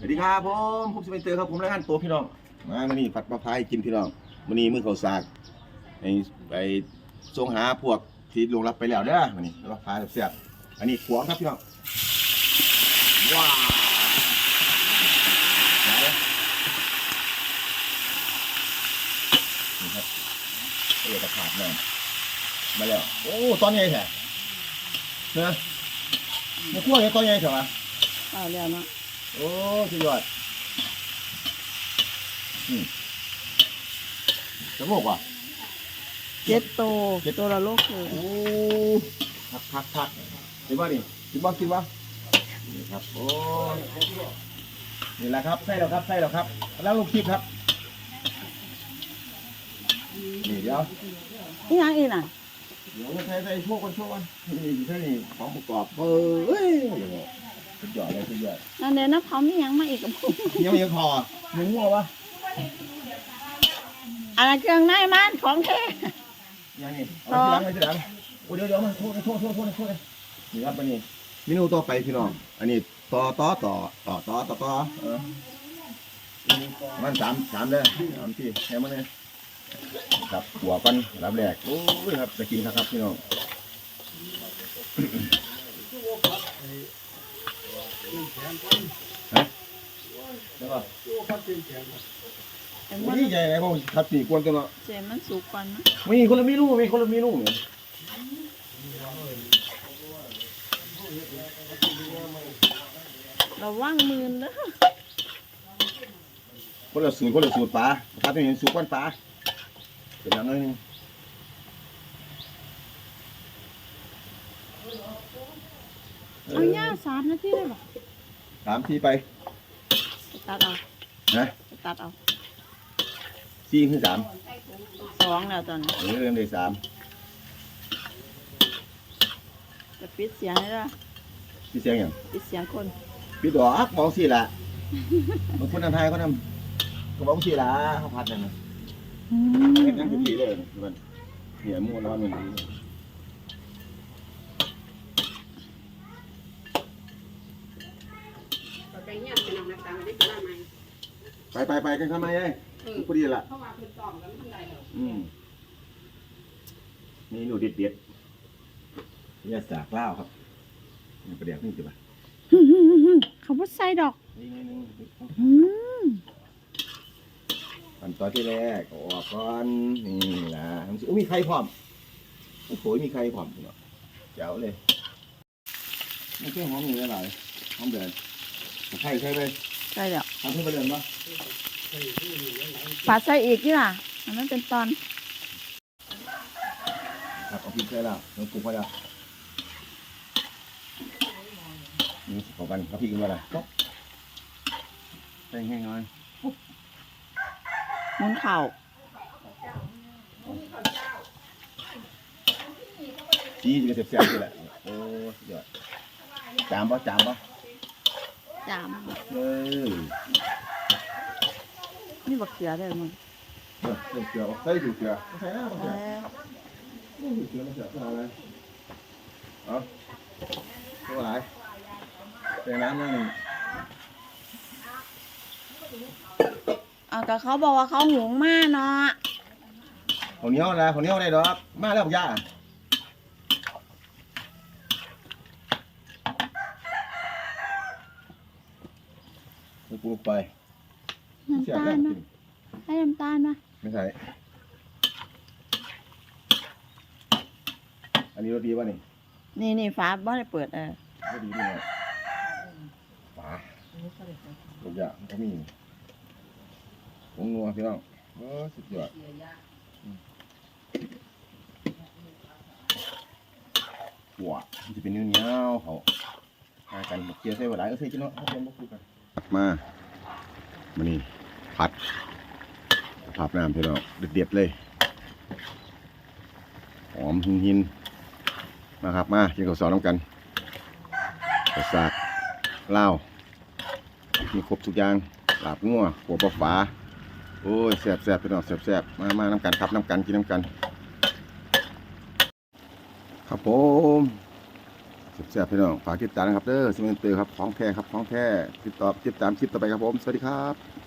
สวัสดีครับผมผมสเปนเตอร์ครับผมรายงานตัวพี่น้องมามื่อนี้ผัดปลาพายกินพี่น้องมื่อนี้มือเขาสากไอ้ไปส่งหาพวกที่ลงรับไปแล้วเด้อมื่อนี้ปลาพายเสียบอันนี้ขวงครับพี่น้องว้าวไหนนี่ครับเอกขาดเลยมาแล้วโอ้ตอนใหญ่แท้เนอะมาคั่วเนี่ยตอนใหญ่แท้วะเอาแล้วเนาะ โอ้สุดยอดอืมจะโมกว่ะเจ็ดโตเจ็ดตัวละโลกเลยโอ้พักพักพักเห็นป่ะนี่กินบ่กินบ่นี่ครับโอ้นี่แหละครับใส่แล้วครับใส่แล้วครับ แล้วลูกคลิปครับนี่เดี๋ยวนี่ยังอีกน่ะเดี๋ยวใส่ใส่โชว์กันโชว์กันนี่ใส่นี่ของประกอบเฮ้ย สุดยอดเลยสุดยอดนั่นเดี๋ยวน้ำเขามีหยังมาอีกกับผมยังยังพอหนึ่งหัววะอันนั้นเครื่องในมันของแท้ยังนี่เอาไปทีหลังไปทีหลังโอ้เดี๋ยวเดี๋ยวมันโทษโทษโทษโทษโทษนี่ครับอันนี้เมนูต่อไปพี่น้อง อันนี้ต่อต่อต่อต่อต่อต่อต่อเออมันสามสามเลยสามที่แค่มันเลยครับหัวกันรับแรกโอ้ยครับจะกินครับครับพี่น้อง มันยใหญ่ไหนพวกทับสี่กวนตัวเนาะเจมันสุกก่อนนะมีคนละเมนูมีคนละเมนูเนี่ยระวังมือเด้อคนละสูตรคนละสูตรปลาปลาตัวนี้สูตรก้อนปลาเป็นอย่างนึง เอาย่าสามนาทีได้ปะสามทีไปไปตัดเอานะไปตัดเอาสี่คือสามสองแล้วตอนนี้เออเรื่องเลยสามจะปิดเสียงให้ละพี่เสียงอย่างปิดเสียงคนพี่ดอกมองสี่ละบางคนทำไทยเขาทำก็มองสี่ละเขาพัดนั่นนะอืเห็นนั่งมกี่เลยมันเหี้ยมูนอนมัน ไปไปไปกันทำไมเอ้ยพอดีละเพราะว่าเพิ่นตอมกันทันใดแล้วอืมเมนูเด็ดเด็ดๆเนี่ยสากเล่าวครับนี่ประเดี๋ยวนี่จะไปเขาบ่ใส่ดอกนี่นี่นี่อืมขั้นตอนที่แรกเอาออกก่อนนี่นะทำสิโอ้มีไข่พร้อมโอ้โหมีไข่พร้อมเนาะเจ๋วเลยนี่เครื่องหอมมีอะไรหอมเดือนไข่ใช่ไหม ใส่แล้วทำเพื่อประเดินปะปาดใส่อีกนี่ล่ะอันนั้นเป็นตอนครับเอาพริกใส่แล้วน้ำปรุงไปแล้วนี่ขอกันเอาพริกกันมาละปุ๊บใส่แห้งหน่อยหมุนเข่าจีจะเสียบๆนี่แหละโอ้สุดยอดจามปะจามปะ จามเออนี่บักเขือได้มึงเออใส่เกลือใส่ดูเกลือใส่หน้าปะแล้เกลือวดูเกลือมาเสียบอะไรเอาตัวอะไรใส่น้ำนั่นเอาก็เขาบอกว่าเขาหุงมาเนาะ ของเหนี้ยวนะของเหนี้ยวได้ดอกมาแล้วย่า ไปปลูกไปเสียน้ำบตาแล้ลวนะให้น้ำตาลนะไม่ใช่อันนี้รสดีป่ะนี่นี่นี่ฟ้าบ่ได้เปิดเออรสดีด้วยนะป๋าทุกอย่างก็มีผงนัวพี่น้องโอ้สุดยอดหัวมันจะเป็นเนื้อเหนียวเขาหากันบักเกียวใส่หวานก็ใส่กินเนาะเอาเตรียมมาคุยกัน มามานี่ผัดผัดน้ำพี่น้องเด็ดๆเลย หอมหินหินมาครับมากินข้าวซอยน้ำกันกระสากเหล้ามีครบทุกอย่างหลาบงัวหัวปลาฝาโอ้ยแซ่บแซ่บพี่น้องแซ่บแซ่บมามาน้ำกันครับน้ำกันกินน้ำกัน ครับผม แซ่บพี่น้องฝากติดตามนะครับเด้อซิมเมนเตอร์ครับของแท้ครับของแท้ติดต่อติดตามคลิปต่อไปครับผมสวัสดีครับ